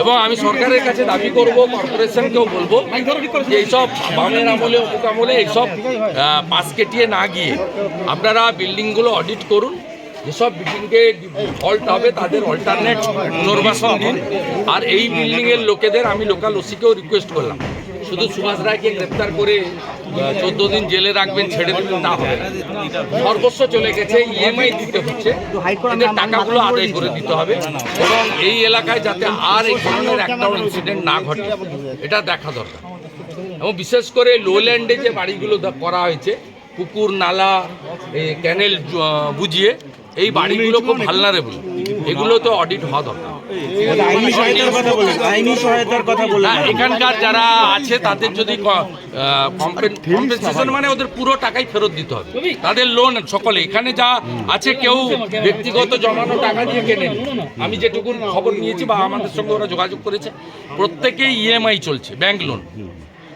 এবং আমি সরকারের কাছে দাবি করব, কর্পোরেশনকেও বলব যে এইসব বামের আমলে, অমুক আমলে এইসব পাশ কেটিয়ে না গিয়ে আপনারা বিল্ডিংগুলো অডিট করুন। যেসব বিল্ডিংকে ফল্ট হবে, তাদের অল্টারনেট পুনর্বাসন দিন। আর এই বিল্ডিংয়ের লোকেদের আমি লোকাল ওসিকেও রিকোয়েস্ট করলাম। শুধু সুভাষ রায়কে গ্রেপ্তার করে চোদ্দ দিন জেলে রাখবেন, ছেড়ে দেবেন না হবে। সর্বস্ব চলে গেছে ইএমআই দিতে হচ্ছে। টাকাগুলো আদায় করে দিতে হবে এবং এই এলাকায় যাতে আর এই ধরনের একটাও ইনসিডেন্ট না ঘটে, এটা দেখা দরকার। এবং বিশেষ করে লোল্যান্ডে যে বাড়িগুলো করা হয়েছে, পুকুর, নালা ক্যানেল বুঝিয়ে, এই বাড়িগুলো খুব ভালনারেবল। এগুলো তো অডিট হওয়া দরকার। আইনি সহায়তার কথা বলেন আইনি সহায়তার কথা বলেন হ্যাঁ, এখানকার যারা আছে তাদের যদি কম্পেনসেশন মানে ওদের পুরো টাকাই ফেরত দিতে হবে। তাদের লোন সকলে। এখানে যা আছে কেউ ব্যক্তিগত জমানো টাকা দিয়ে কেনেন। আমি যেটুকু খবর নিয়েছি বা আমাদের সঙ্গে ওরা যোগাযোগ করেছে প্রত্যেকেই ইএমআই চলছে ব্যাংক লোন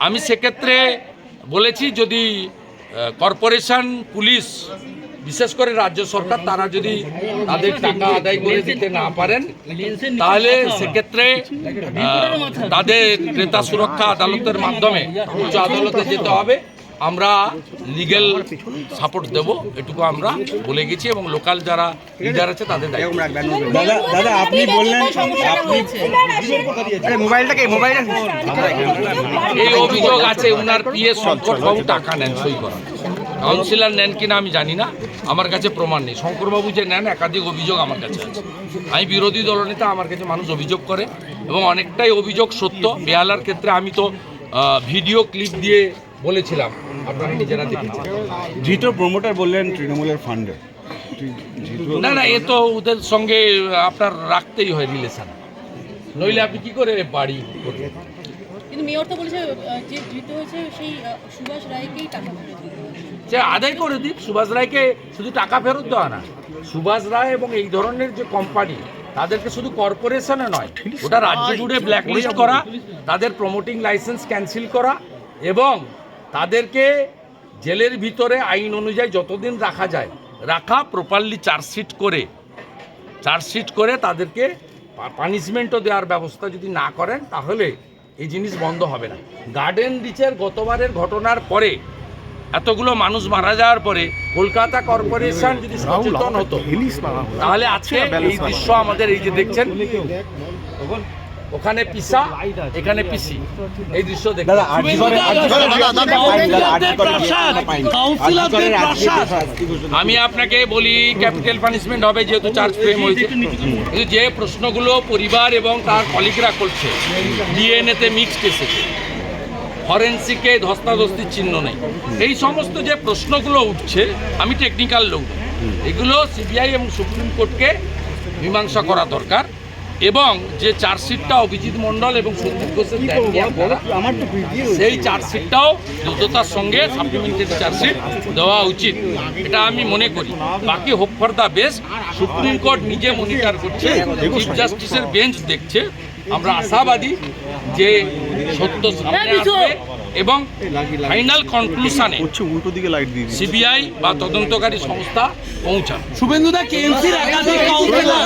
আমি সেক্ষেত্রে বলেছি যদি কর্পোরেশন পুলিশ বিশেষ করে রাজ্য সরকার তারা যদি তাদের টাকা আদায় করে দিতে না পারেন তাহলে সেক্ষেত্রে তাদের ক্রেতা সুরক্ষা আদালতের মাধ্যমে উচ্চ আদালতে যেতে হবে। আমরা লিগেল সাপোর্ট দেব এটুকু আমরা বলে গেছি এবং লোকাল যারা লিডার আছে তাদের দাদা দাদা আপনি বললেন আপনি মোবাইলটাকে মোবাইলটা এই অভিযোগ আছে উনার পিএস শঙ্করবাবু টাকা নেন সই করা কাউন্সিলর নেন কিনা আমি জানি না। আমার কাছে প্রমাণ নেই। শঙ্করবাবু যে নেন একাধিক অভিযোগ আমার কাছে আছে। আমি বিরোধী দলনেতা আমার কাছে মানুষ অভিযোগ করে এবং অনেকটাই অভিযোগ সত্য। বেহালার ক্ষেত্রে আমি তো ভিডিও ক্লিপ দিয়ে বলেছিলাম। আপনারা নিজেরা দেখেছেন? ধৃত প্রমোটার বললেন তৃণমূলের ফান্ডার না না এ তো ওদের সঙ্গে আপনার রাখতেই হয় রিলেশন। নইলে আপনি কি করে বাড়ি? কিন্তু মেয়র তো বলেছে যে হয়েছে সেই সুভাষ রায়কেই টাকা ফেরত সে আদায় করে দিক, সুভাষ রায়কে শুধু টাকা ফেরত দেওয়া না, সুভাষ রায় এবং এই ধরনের যে কোম্পানি তাদেরকে শুধু কর্পোরেশনে নয় ওটা রাজ্য জুড়ে ব্ল্যাকলিস্ট করা, তাদের প্রমোটিং লাইসেন্স ক্যান্সেল করা এবং তাদেরকে জেলের ভিতরে আইন অনুযায়ী যতদিন রাখা যায়, রাখা প্রপারলি চার্জশিট করে চার্জশিট করে তাদেরকে পানিশমেন্টও দেওয়ার ব্যবস্থা যদি না করেন, তাহলে এই জিনিস বন্ধ হবে না। গার্ডেন রিচের গতবারের ঘটনার পরে, এতগুলো মানুষ মারা যাওয়ার পরে, কলকাতা কর্পোরেশন যদি সচেতন হতো, তাহলে আজকে এই দৃশ্য আমাদের এই যে দেখছেন। ওখানে পিসা এখানে পিসি এই দৃশ্য ঘোষণা আমি আপনাকে বলি ক্যাপিটাল পানিশমেন্ট হবে যেহেতু চার্জ ফ্রেম হয়েছে কিন্তু যে প্রশ্নগুলো পরিবার এবং তার কলিগরা করছে ডিএনএতে মিক্সড এসেছে ফরেন্সিকে ধস্তাধস্তির চিহ্ন নেই এই সমস্ত যে প্রশ্নগুলো উঠছে আমি টেকনিক্যাল লোক এগুলো সিবিআই এবং সুপ্রিম কোর্টকে মীমাংসা করা দরকার এবং যে চার্জশিটটা অভিজিৎ মণ্ডল এবং সন্দীপ ঘোষের দেন আপনারা, আমার তো ভিডিও সেই চার্জশিটটাও দ্রুততার সঙ্গে সাপ্লিমেন্টারি চার্জশিট দেওয়া উচিত। এটা আমি মনে করি। বাকি hope for the best Supreme Court নিজে মনিটর করছে চিফ জাস্টিসের বেঞ্চ দেখছে। আমরা আশাবাদী যে সত্য সামনে আসবে এবং ফাইনাল কনক্লুশনে উল্টো দিকে লাইট দিয়ে সিবিআই বা তদন্তকারী সংস্থা পৌঁছাবে। শুভেন্দুদা কেএমসির একাধিক কাউন্সিলর